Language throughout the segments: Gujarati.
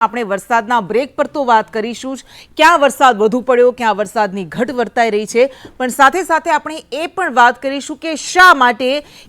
આપણે વરસાદના બ્રેક પર તો વાત કરીશું જ. ક્યાં વરસાદ વધુ પડ્યો, ક્યાં વરસાદની ઘટ વર્તાઈ રહી છે. પણ સાથે સાથે આપણે એ પણ વાત કરીશું કે શા માટે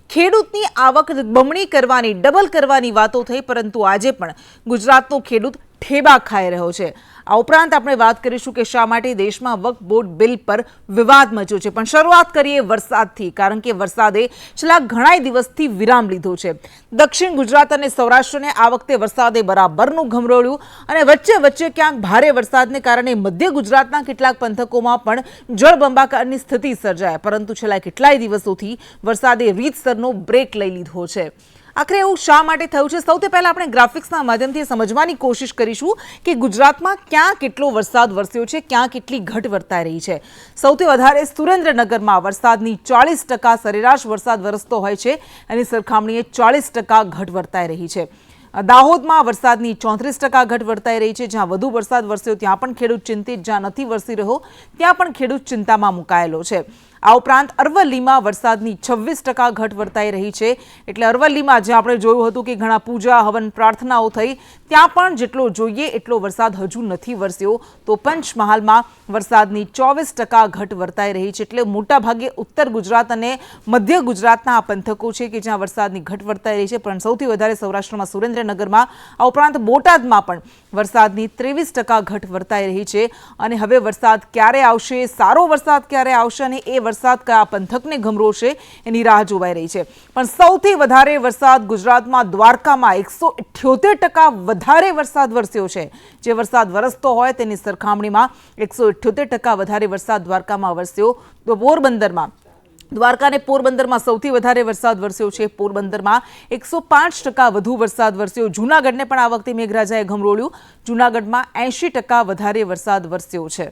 ખેડૂતની આવક બમણી કરવાની, ડબલ કરવાની વાતો થઈ, પરંતુ આજે પણ ગુજરાતનો ખેડૂત ઠેબા ખાઈ રહ્યો છે. આ ઉપરાંત આપણે વાત કરીશું કે શા માટે દેશમાં વક્ફ બોર્ડ બિલ પર વિવાદ મચ્યો છે. પણ શરૂઆત કરીએ વરસાદથી, કારણ કે વરસાદે છેલ્લા ઘણા દિવસથી વિરામ લીધો છે. દક્ષિણ ગુજરાત અને સૌરાષ્ટ્રને આ વખતે વરસાદે બરાબરનું ઘમરોળ્યું અને વચ્ચે વચ્ચે ક્યાંક ભારે વરસાદને કારણે મધ્ય ગુજરાતના કેટલાક પંથકોમાં પણ જળબંબાકારની સ્થિતિ સર્જાય. પરંતુ છેલ્લા કેટલાય દિવસોથી વરસાદે રીતસરનો બ્રેક લઈ લીધો છે. આખરે એવું શા માટે થયું છે? સૌથી પહેલાં આપણે ગ્રાફિક્સના માધ્યમથી સમજવાની કોશિશ કરીશું કે ગુજરાતમાં ક્યાં કેટલો વરસાદ વરસ્યો છે, ક્યાં કેટલી ઘટ વર્તાઈ રહી છે. સૌથી વધારે સુરેન્દ્રનગરમાં વરસાદની ચાળીસ ટકા સરેરાશ વરસાદ વરસતો હોય છે એની સરખામણીએ ચાળીસ ટકા ઘટ વર્તાઈ રહી છે. દાહોદમાં વરસાદની ચોત્રીસ ટકા ઘટ વર્તાઈ રહી છે. જ્યાં વધુ વરસાદ વરસ્યો, ત્યાં પણ ખેડૂત ચિંતિત, જ્યાં નથી વરસી રહ્યો, ત્યાં પણ ખેડૂત ચિંતામાં મુકાયેલો છે. આ ઉપરાંત અરવલ્લીમાં વરસાદની છવ્વીસ ટકા ઘટ વર્તાઈ રહી છે. એટલે અરવલ્લીમાં જ્યાં આપણે જોયું હતું કે ઘણા પૂજા, હવન પ્રાર્થનાઓ થઈ, ત્યાં પણ જેટલો જોઈએ એટલો વરસાદ હજુ નથી વરસ્યો. તો પંચમહાલમાં વરસાદની ચોવીસ ટકા ઘટ વર્તાઈ રહી છે. એટલે મોટાભાગે ઉત્તર ગુજરાત અને મધ્ય ગુજરાતના આ પંથકો છે કે જ્યાં વરસાદની ઘટ વર્તાઈ રહી છે. પણ સૌથી વધારે સૌરાષ્ટ્રમાં સુરેન્દ્રનગરમાં, આ ઉપરાંત બોટાદમાં પણ વરસાદની ત્રેવીસ ટકા ઘટ વર્તાઈ રહી છે. અને હવે વરસાદ ક્યારે આવશે, સારો વરસાદ ક્યારે આવશે અને એ વરસાદ કયા પંથકને ગમરોશે એની રાહ જોવાઈ રહી છે. પણ સૌથી વધારે વરસાદ ગુજરાતમાં દ્વારકામાં એકસો અઠ્યોતેર ટકા વધારે વરસાદ વરસ્યો છે. જે વરસાદ વરસતો હોય તેની સરખામણીમાં એકસો અઠ્યોતેર ટકા વધારે વરસાદ દ્વારકામાં વરસ્યો તો પોરબંદરમાં. દ્વારકાને પોરબંદરમાં સૌથી વધારે વરસાદ વરસ્યો છે. પોરબંદરમાં એકસો પાંચ ટકા વધુ વરસાદ વરસ્યો. જૂનાગઢને પણ આ વખતે મેઘરાજાએ ઘમરોળ્યું જૂનાગઢમાં એંશી ટકા વધારે વરસાદ વરસ્યો છે.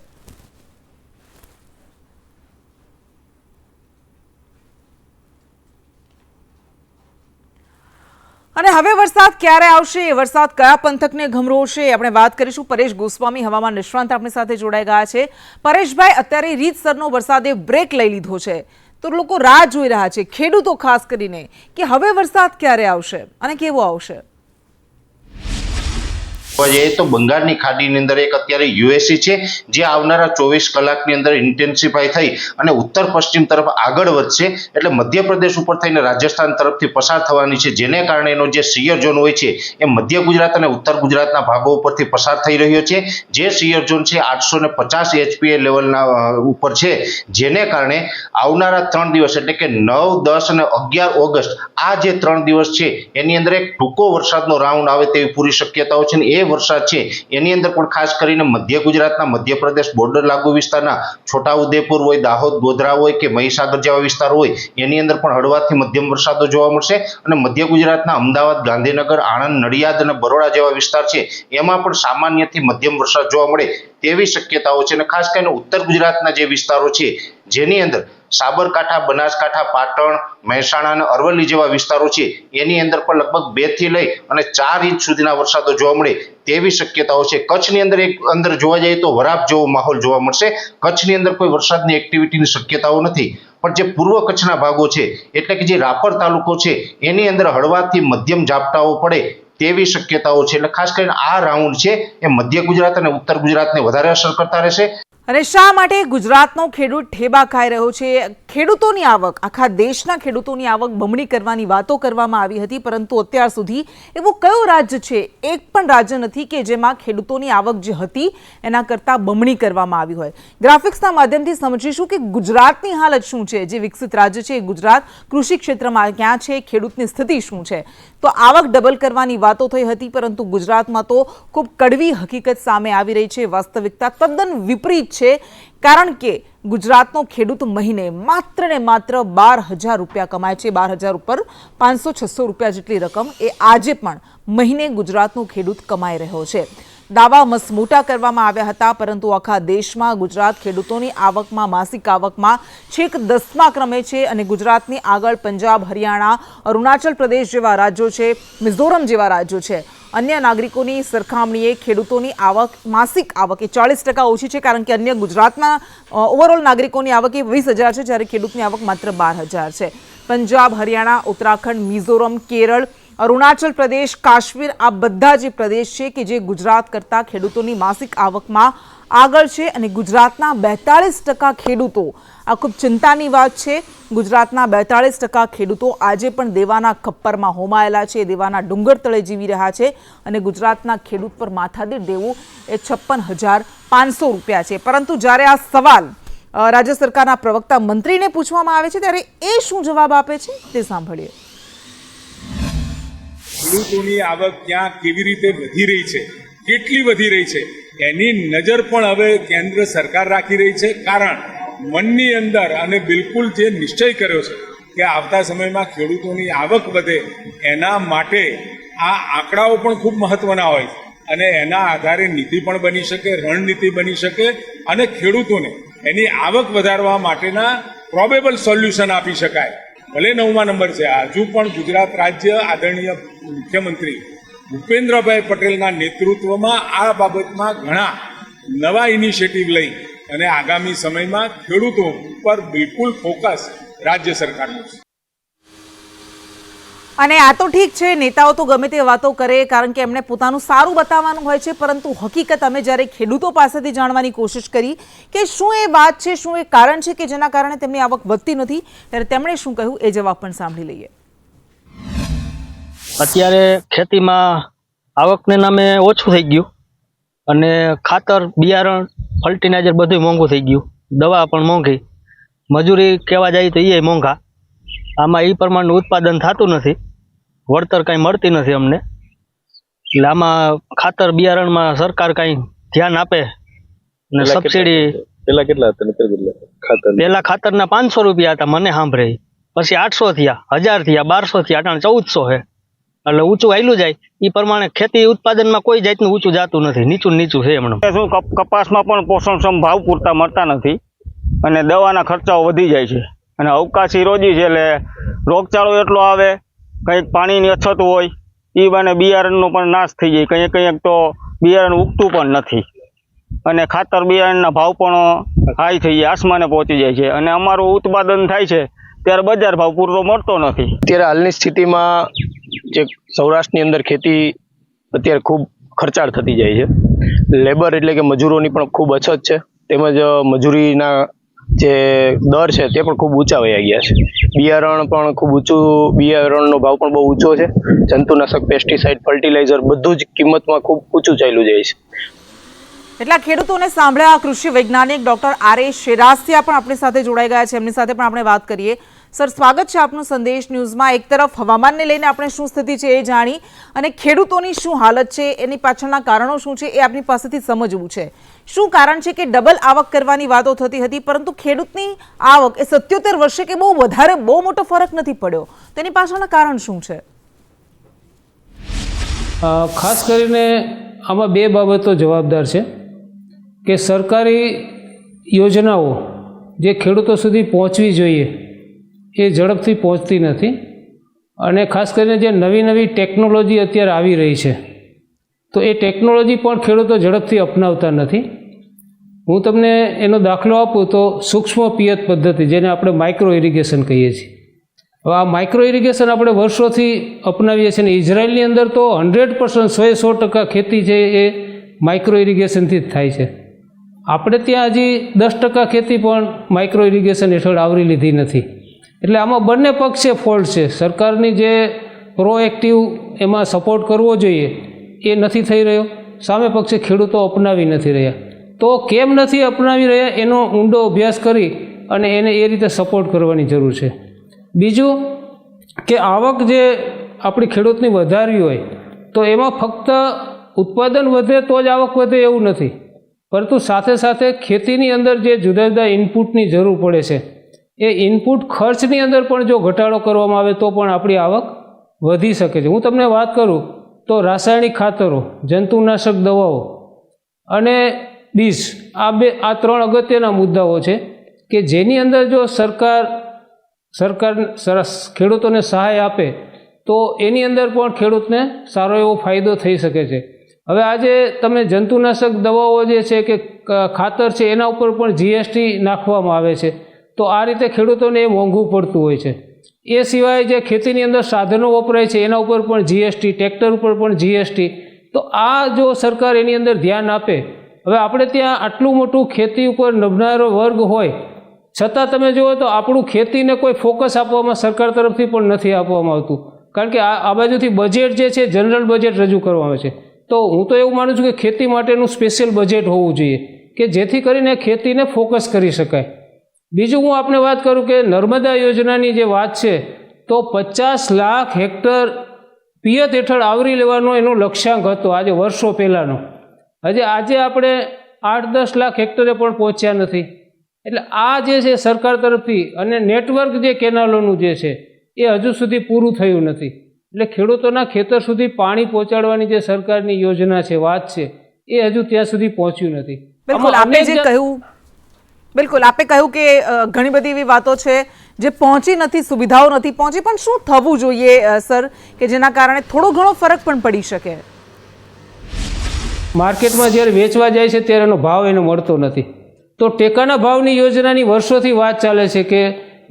અને હવે વરસાદ ક્યારે આવશે? વરસાદ કયા પંથકને ગમરોશે આપણે વાત કરીશું પરેશ ગોસ્વામી હવામાન નિષ્ણાંત આપણી સાથે જોડાઈ ગયા છે. પરેશભાઈ, અત્યારે રીતસરનો વરસાદે બ્રેક લઈ લીધો છે. તો લોકો રાહ જોઈ રહ્યા છે, ખેડૂતો ખાસ કરીને, કે હવે વરસાદ ક્યારે આવશે અને કેવો આવશે? જઈએ તો બંગાળની ખાડીની અંદર એક અત્યારે યુએસી છે, જે આવનારા ચોવીસ કલાકની અંદર ઇન્ટેન્સિફાઈ થઈ અને ઉત્તર પશ્ચિમ તરફ આગળ વધશે. એટલે મધ્યપ્રદેશ ઉપર થઈને રાજસ્થાન તરફથી પસાર થવાની છે. જેને કારણે એનો જે સિયર ઝોન હોય છે, એ મધ્ય ગુજરાત અને ઉત્તર ગુજરાતના ભાગો ઉપરથી પસાર થઈ રહ્યો છે. જે સિયર ઝોન છે, આઠસો ને પચાસ એચપીએ લેવલના ઉપર છે. જેને કારણે આવનારા ત્રણ દિવસ, એટલે કે નવ, દસ અને અગિયાર ઓગસ્ટ, આ જે ત્રણ દિવસ છે, એની અંદર એક ટૂંકો વરસાદનો રાઉન્ડ આવે તેવી પૂરી શક્યતાઓ છે ને એ વરસાદ છે. એની અંદર પણ ખાસ કરીને મધ્ય ગુજરાતના મધ્યપ્રદેશ બોર્ડર લાગુ વિસ્તારના છોટાઉદેપુર હોય, દાહોદ, ગોધરા હોય કે મહીસાગર જેવા વિસ્તાર હોય, એની અંદર પણ હળવાથી મધ્યમ વરસાદો જોવા મળશે. અને મધ્ય ગુજરાતના અમદાવાદ, ગાંધીનગર, આણંદ, નડિયાદ અને બરોડા જેવા વિસ્તાર છે, એમાં પણ સામાન્યથી મધ્યમ વરસાદ જોવા મળે તેવી શક્યતાઓ છે. અને ખાસ કરીને ઉત્તર ગુજરાતના જે વિસ્તારો છે, જેની અંદર સાબરકાંઠા, બનાસકાંઠા, પાટણ, મહેસાણા અને અરવલ્લી જેવા વિસ્તારો છે. એની અંદર પણ લગભગ બેથી લઈ અને ચાર ઇંચ સુધીના વરસાદો જોવા મળે તેવી શક્યતાઓ છે. કચ્છની અંદર એક અંદર જોવા જઈએ તો વરાપ જેવો માહોલ જોવા મળશે. કચ્છની અંદર કોઈ વરસાદની એક્ટિવિટીની શક્યતાઓ નથી. પણ જે પૂર્વ કચ્છના ભાગો છે, એટલે કે જે રાપર તાલુકો છે, એની અંદર હળવાથી મધ્યમ ઝાપટાઓ પડે તેવી શક્યતાઓ છે. એટલે ખાસ કરીને આ રાઉન્ડ છે, એ મધ્ય ગુજરાત અને ઉત્તર ગુજરાતને વધારે અસર કરતા રહેશે. અને શા માટે ગુજરાતનો ખેડૂત ઠેબા ખાઈ રહ્યો છે? ખેડૂતોની આવક, આખા દેશના ખેડૂતોની આવક બમણી કરવાની વાતો કરવામાં આવી હતી, પરંતુ અત્યાર સુધી એવું કયું રાજ્ય છે? એક પણ રાજ્ય નથી કે જેમાં ખેડૂતોની આવક જે હતી, એના કરતાં બમણી કરવામાં આવી હોય. ગ્રાફિક્સના માધ્યમથી સમજીશું કે ગુજરાતની હાલત શું છે? જે વિકસિત રાજ્ય છે ગુજરાત કૃષિ ક્ષેત્રમાં ક્યાં છે? ખેડૂતની સ્થિતિ શું છે? તો આવક ડબલ કરવાની વાતો થઈ હતી, પરંતુ ગુજરાતમાં તો ખૂબ કડવી હકીકત સામે આવી રહી છે. વાસ્તવિકતા તદ્દન વિપરીત છે. કારણ કે ગુજરાતનો ખેડૂત મહિને માત્ર ને માત્ર બાર હજાર રૂપિયા કમાય છે. બાર હજાર ઉપર પાંચસો છસો રૂપિયા જેટલી રકમ એ આજે પણ મહિને ગુજરાતનો ખેડૂત કમાઈ રહ્યો છે. દાવા મસમોટા કરવામાં આવ્યા હતા, પરંતુ આખા દેશમાં ગુજરાત ખેડૂતોની આવકમાં, માસિક આવકમાં છેક દસમા ક્રમે છે અને ગુજરાતની આગળ પંજાબ, હરિયાણા, અરુણાચલ પ્રદેશ જેવા રાજ્યો છે, મિઝોરમ જેવા રાજ્યો છે. અન્ય નાગરિકોની સરખામણીએ ખેડૂતોની આવક, માસિક આવક એ ચાળીસ ટકા ઓછી છે, કારણ કે અન્ય ગુજરાતના ઓવરઓલ નાગરિકોની આવક એ વીસ હજાર છે, જ્યારે ખેડૂતની આવક માત્ર બાર હજાર છે. પંજાબ, હરિયાણા, ઉત્તરાખંડ, મિઝોરમ, કેરળ અરુણાચલ પ્રદેશ, કાશ્મીર, આ બધા જે પ્રદેશ છે કે જે ગુજરાત કરતાં ખેડૂતોની માસિક આવકમાં આગળ છે અને ગુજરાતના બેતાળીસ ટકા ખેડૂતો, આ ખૂબ ચિંતાની વાત છે, ગુજરાતના બેતાળીસ ટકા ખેડૂતો આજે પણ દેવાના ખપ્પરમાં હોમાયેલા છે, દેવાના ડુંગર તળે જીવી રહ્યા છે અને ગુજરાતના ખેડૂત પર માથાદીઠ દેવું એ છપ્પન હજાર પાંચસો રૂપિયા છે. પરંતુ જ્યારે આ સવાલ રાજ્ય સરકારના પ્રવક્તા મંત્રીને પૂછવામાં આવે છે, ત્યારે એ શું જવાબ આપે છે તે સાંભળીએ. ખેડૂતોની આવક ક્યાં કેવી રીતે વધી રહી છે, કેટલી વધી રહી છે, એની નજર પણ હવે કેન્દ્ર સરકાર રાખી રહી છે. કારણ, મનની અંદર અને બિલકુલ જે નિશ્ચય કર્યો છે કે આવતા સમયમાં ખેડૂતોની આવક વધે, એના માટે આ આંકડાઓ પણ ખૂબ મહત્વના હોય છે અને એના આધારે નીતિ પણ બની શકે, રણનીતિ બની શકે અને ખેડૂતોને એની આવક વધારવા માટેના પ્રોબેબલ સોલ્યુશન આપી શકાય. ભલે નવમા નંબર છે હજુ પણ ગુજરાત રાજ્ય આદરણીય મુખ્યમંત્રી ભૂપેન્દ્રભાઈ પટેલના નેતૃત્વમાં આ બાબતમાં ઘણા નવા ઇનિશિયેટિવ લઈ અને આગામી સમયમાં ખેડૂતો ઉપર બિલકુલ ફોકસ રાજ્ય સરકારનું છે. અને આ તો ઠીક છે, નેતાઓ તો ગમે તે વાતો કરે, કારણ કે એમને પોતાનું સારું બતાવવાનું હોય છે, પરંતુ હકીકત અમે જ્યારે ખેડૂતો પાસેથી જાણવાની કોશિશ કરી કે શું એ વાત છે, શું એ કારણ છે કે જેના કારણે તેમની આવક વધતી નથી, ત્યારે તેમણે શું કહ્યું એ જવાબ પણ સાંભળી લઈએ. અત્યારે ખેતીમાં આવકને નામે ઓછું થઈ ગયું અને ખાતર, બિયારણ, ફર્ટિલાઇઝર બધું મોંઘું થઈ ગયું. દવા પણ મોંઘી. મજૂરી કહેવા જાય તો એ મોંઘા. આમાં એ પ્રમાણનું ઉત્પાદન થતું નથી. વળતર કાંઈ મળતી નથી અમને. એટલે આમાં ખાતર બિયારણમાં સરકાર કાંઈ ધ્યાન આપે ને કેટલા સબસિડી પેલા કેટલા હતા કેટલા ખાતર? પેલા ખાતરના પાંચસો રૂપિયા હતા મને સાંભળે. પછી આઠસો થયા હજાર થયા બારસો થયા અટાણે ચૌદસો છે એટલે ઊંચું આયલું જાય. એ પ્રમાણે ખેતી ઉત્પાદનમાં કોઈ જાતનું ઊંચું જાતું નથી નીચું નીચું છે હમણાં કે શું કપ- કપાસમાં પણ પોષણક્ષમ ભાવ પૂરતા મળતા નથી અને દવાના ખર્ચાઓ વધી જાય છે. અને અવકાશી રોજી છે એટલે રોગચાળો એટલો આવે કંઈક પાણીની અછત હોય એ બાને બિયારણનો પણ નાશ થઈ જાય. કંઈક કંઈક તો બિયારણ ઉગતું પણ નથી. અને ખાતર બિયારણના ભાવ પણ હાઈ થઈ જાય, આસમાને પહોંચી જાય છે. અને અમારું ઉત્પાદન થાય છે, ત્યારે બજાર ભાવ પૂરતો મળતો નથી. અત્યારે હાલની સ્થિતિમાં જે સૌરાષ્ટ્રની અંદર ખેતી અત્યારે ખૂબ ખર્ચાળ થતી જાય છે. લેબર એટલે કે મજૂરોની પણ ખૂબ અછત છે. તેમજ મજૂરીના જે દર છે, તે પણ ખૂબ ઊંચા વયા ગયા છે. બિયારણ પણ ખૂબ ઊંચું, બિયારણનો ભાવ પણ બહુ ઊંચો છે. જંતુનાશક પેસ્ટિસાઇડ ફર્ટિલાઇઝર બધું જ કિંમતમાં ખૂબ ઊંચું ચાલ્યું જાય છે. એટલા ખેડૂતોને સાંભળ્યા કૃષિ વૈજ્ઞાનિક ડોક્ટર આર એ શેરાસિયા પણ આપણી સાથે જોડાઈ ગયા છે. એમની સાથે પણ આપણે વાત કરીએ. સર, સ્વાગત છે આપનું સંદેશ ન્યૂઝમાં. એક તરફ હવામાનને લઈને આપણે શું સ્થિતિ છે એ જાણી અને ખેડૂતોની શું હાલત છે, એની પાછળના કારણો શું છે એ આપની પાસેથી સમજવું છે. શું કારણ છે કે ડબલ આવક કરવાની વાતો થતી હતી, પરંતુ ખેડૂતની આવક એ સત્યોતેર વર્ષે કે બહુ વધારે, બહુ મોટો ફરક નથી પડ્યો. તેની પાછળના કારણ શું છે? ખાસ કરીને આમાં બે બાબતો જવાબદાર છે કે સરકારી યોજનાઓ જે ખેડૂતો સુધી પહોંચવી જોઈએ એ ઝડપથી પહોંચતી નથી અને ખાસ કરીને જે નવી નવી ટેકનોલોજી અત્યારે આવી રહી છે, તો એ ટેકનોલોજી પણ ખેડૂતો ઝડપથી અપનાવતા નથી. હું તમને એનો દાખલો આપું તો સૂક્ષ્મ પિયત પદ્ધતિ જેને આપણે માઇક્રો ઇરિગેશન કહીએ છીએ. હવે આ માઇક્રો ઇરિગેશન આપણે વર્ષોથી અપનાવીએ છીએ અને ઇઝરાયલની અંદર તો હંડ્રેડ પર્સન્ટ સો સો ટકા ખેતી છે એ માઇક્રો ઇરિગેશનથી જ થાય છે. આપણે ત્યાં હજી દસ ટકા ખેતી પણ માઇક્રો ઇરિગેશન હેઠળ આવરી લીધી નથી. એટલે આમાં બંને પક્ષે ફોલ્ટ છે. સરકારની જે પ્રોએક્ટિવ એમાં સપોર્ટ કરવો જોઈએ એ નથી થઈ રહ્યો. સામે પક્ષે ખેડૂતો અપનાવી નથી રહ્યા. તો કેમ નથી અપનાવી રહ્યા એનો ઊંડો અભ્યાસ કરી અને એને એ રીતે સપોર્ટ કરવાની જરૂર છે. બીજું કે આવક જે આપણી ખેડૂતની વધારવી હોય તો એમાં ફક્ત ઉત્પાદન વધે તો જ આવક વધે એવું નથી. પરંતુ સાથે સાથે ખેતીની અંદર જે જુદા જુદા ઇનપુટની જરૂર પડે છે. એ ઇનપુટ ખર્ચની અંદર પણ જો ઘટાડો કરવામાં આવે તો પણ આપણી આવક વધી શકે છે. હું તમને વાત કરું તો રાસાયણિક ખાતરો, જંતુનાશક દવાઓ અને બીજ, આ બે, આ ત્રણ અગત્યના મુદ્દાઓ છે કે જેની અંદર જો સરકાર સરકાર સરસ ખેડૂતોને સહાય આપે તો એની અંદર પણ ખેડૂતને સારો એવો ફાયદો થઈ શકે છે. હવે આજે તમે જંતુનાશક દવાઓ જે છે કે ખાતર છે એના ઉપર પણ જીએસટી નાખવામાં આવે છે. તો આ રીતે ખેડૂતોને મોંઘું પડતું હોય છે. એ સિવાય જે ખેતીની અંદર સાધનો વપરાય છે, એના ઉપર પણ જીએસટી ટ્રેક્ટર ઉપર પણ જીએસટી તો આ જો સરકાર એની અંદર ધ્યાન આપે, હવે આપણે ત્યાં આટલું મોટું ખેતી ઉપર નભનારો વર્ગ હોય, છતાં તમે જુઓ તો આપણું ખેતીને કોઈ ફોકસ આપવામાં સરકાર તરફથી પણ નથી આપવામાં આવતું. કારણ કે આ બાજુથી બજેટ જે છે, જનરલ બજેટ રજૂ કરવામાં આવે છે. તો હું તો એવું માનું છું કે ખેતી માટેનું સ્પેશિયલ બજેટ હોવું જોઈએ, કે જેથી કરીને ખેતીને ફોકસ કરી શકાય. બીજું હું આપને વાત કરું કે નર્મદા યોજનાની જે વાત છે તો પચાસ લાખ હેક્ટર પિયત હેઠળ આવરી લેવાનો એનો લક્ષ્યાંક હતો આજે વર્ષો પહેલાંનો. હજી આજે આપણે આઠ દસ લાખ હેક્ટરે પણ પહોંચ્યા નથી. એટલે આ જે છે સરકાર તરફથી અને નેટવર્ક જે કેનાલોનું જે છે એ હજુ સુધી પૂરું થયું નથી. એટલે ખેડૂતોના ખેતર સુધી પાણી પહોંચાડવાની જે સરકારની યોજના છે વાત છે એ હજુ ત્યાં સુધી પહોંચ્યું નથી. બિલકુલ આપે જે કહ્યું બિલકુલ. આપે કહ્યું કે ઘણી બધી એવી વાતો છે જે પહોંચી નથી, સુવિધાઓ નથી પહોંચી, પણ શું થવું જોઈએ સર, કે જેના કારણે થોડો ઘણો ફરક પણ પડી શકે? માર્કેટમાં જ્યારે વેચવા જાય છે ત્યારે એનો ભાવ એનો મળતો નથી. તો ટેકાના ભાવની યોજનાની વર્ષોથી વાત ચાલે છે કે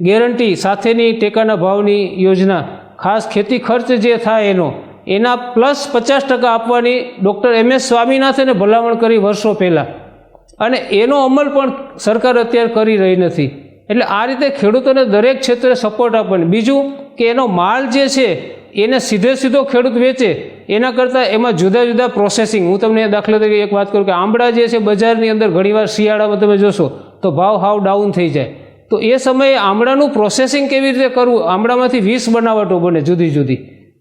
ગેરંટી સાથેની ટેકાના ભાવની યોજના, ખાસ ખેતી ખર્ચ જે થાય એનો, એના પ્લસ પચાસ ટકા આપવાની ડૉક્ટર એમ એસ સ્વામીનાથને ભલામણ કરી વર્ષો પહેલાં. અને એનો અમલ પણ સરકાર અત્યારે કરી રહી નથી. એટલે આ રીતે ખેડૂતોને દરેક ક્ષેત્રે સપોર્ટ આપવાની. બીજું કે એનો માલ જે છે, એને સીધે સીધો ખેડૂત વેચે, એના કરતાં એમાં જુદા જુદા પ્રોસેસિંગ હું તમને દાખલા તરીકે એક વાત કરું કે આંબળા જે છે, બજારની અંદર ઘણીવાર શિયાળામાં તમે જોશો, તો ભાવ હાવ ડાઉન થઈ જાય. તો એ સમયે આંબળાનું પ્રોસેસિંગ કેવી રીતે કરવું? આંબળામાંથી વીસ બનાવટો બને જુદી જુદી.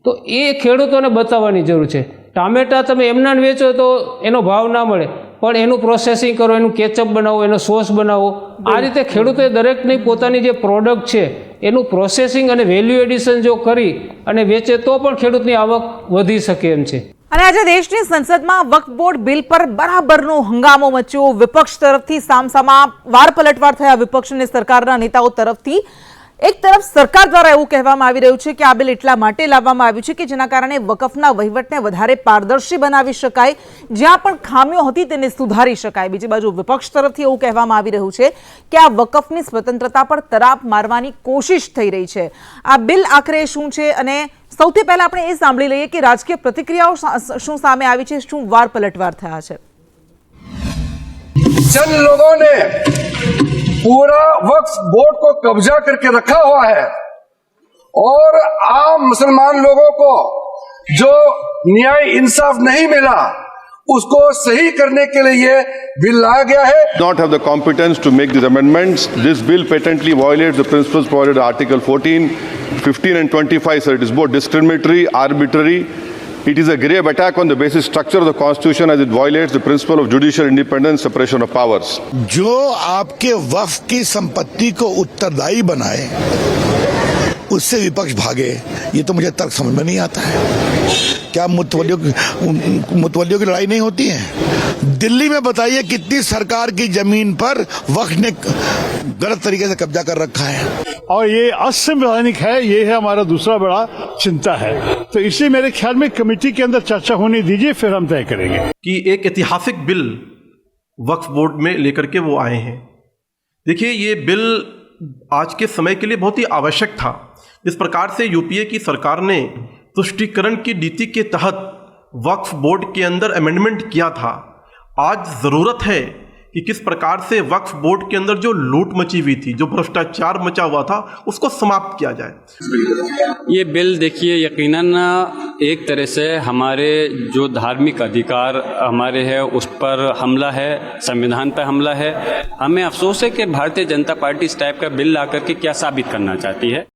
તો એ ખેડૂતોને બતાવવાની જરૂર છે. ટામેટા તમે એમના વેચો તો એનો ભાવ ના મળે. પણ એનું પ્રોસેસિંગ કરો એનું કેચઅપ બનાવો એનો સોસ બનાવો. આ રીતે ખેડૂતોએ દરેકની પોતાની જે પ્રોડક્ટ છે એનું પ્રોસેસિંગ અને વેલ્યુ એડિશન જો કરી અને વેચે તો પણ ખેડૂતની આવક વધી શકે એમ છે. અને આજે દેશની સંસદમાં વક્ફ બોર્ડ બિલ પર બરાબરનો હંગામો મચ્યો. વિપક્ષ તરફથી સામસામા વાર પલટવાર થયા. વિપક્ષ અને સરકારના નેતાઓ તરફથી એક તરફ સરકાર દ્વારા એવું કહેવામાં આવી રહ્યું છે કે આ બિલ એટલા માટે લાવવામાં આવ્યું છે કે જેના કારણે વકફના વહીવટને વધારે પારદર્શી બનાવી શકાય, જ્યાં પણ ખામીઓ હતી તેને સુધારી શકાય. બીજી બાજુ વિપક્ષ તરફથી એવું કહેવામાં આવી રહ્યું છે કે આ વકફની સ્વતંત્રતા પર તરાપ મારવાની કોશિશ થઈ રહી છે. આ બિલ આખરે શું છે અને સૌથી પહેલા આપણે એ સાંભળી લઈએ કે રાજકીય પ્રતિક્રિયાઓ શું સામે આવી છે, શું વાર પલટવાર થયા છે. જન લોકોને पूरा वक्फ बोर्ड को कब्जा करके रखा हुआ है। और आम मुसलमान लोगों को जो न्याय इंसाफ नहीं मिला, उसको सही करने के लिए ये बिल लाया गया है। Not have the competence to make this amendments this bill patently violate the principles article 14 15 and 25 sir it is both discriminatory arbitrary It is a grave attack on the basic structure of the Constitution as it violates the principle of judicial independence, separation of powers. जो आपके वफ की संपत्ति को उत्तरदायी बनाए उससे विपक्ष भागे। ये तो मुझे तर्क समझ में नहीं आता है। क्या मुतवलियों की मुतवलियों की लड़ाई नहीं होती है? दिल्ली में बताइए कितनी सरकार की ज़मीन पर वक्फ ने गलत तरीके से कब्जा कर रखा है। और ये असंवैधानिक है ये है हमारा दूसरा बड़ा चिंता है। तो इसे मेरे ख्याल में कमेटी के अंदर चर्चा होने दीजिए फिर हम तय करेंगे। कि एक ऐतिहासिक बिल वक्फ बोर्ड में लेकर के वो आए हैं। देखिए ये बिल आज के समय के लिए बहुत ही आवश्यक था। जिस प्रकार से यूपीए की सरकार ने तुष्टिकरण की नीति के तहत वक्फ बोर्ड के अंदर अमेंडमेंट किया था। आज ज़रूरत है कि किस प्रकार से वक्फ बोर्ड के अंदर जो लूट मची हुई थी, जो भ्रष्टाचार मचा हुआ था, उसको समाप्त किया जाए। ये बिल देखिए, यकीनन एक तरह से हमारे जो धार्मिक अधिकार हमारे है, उस पर हमला है, संविधान पर हमला है। हमें अफसोस है कि भारतीय जनता पार्टी इस टाइप का बिल ला करके क्या साबित करना चाहती है।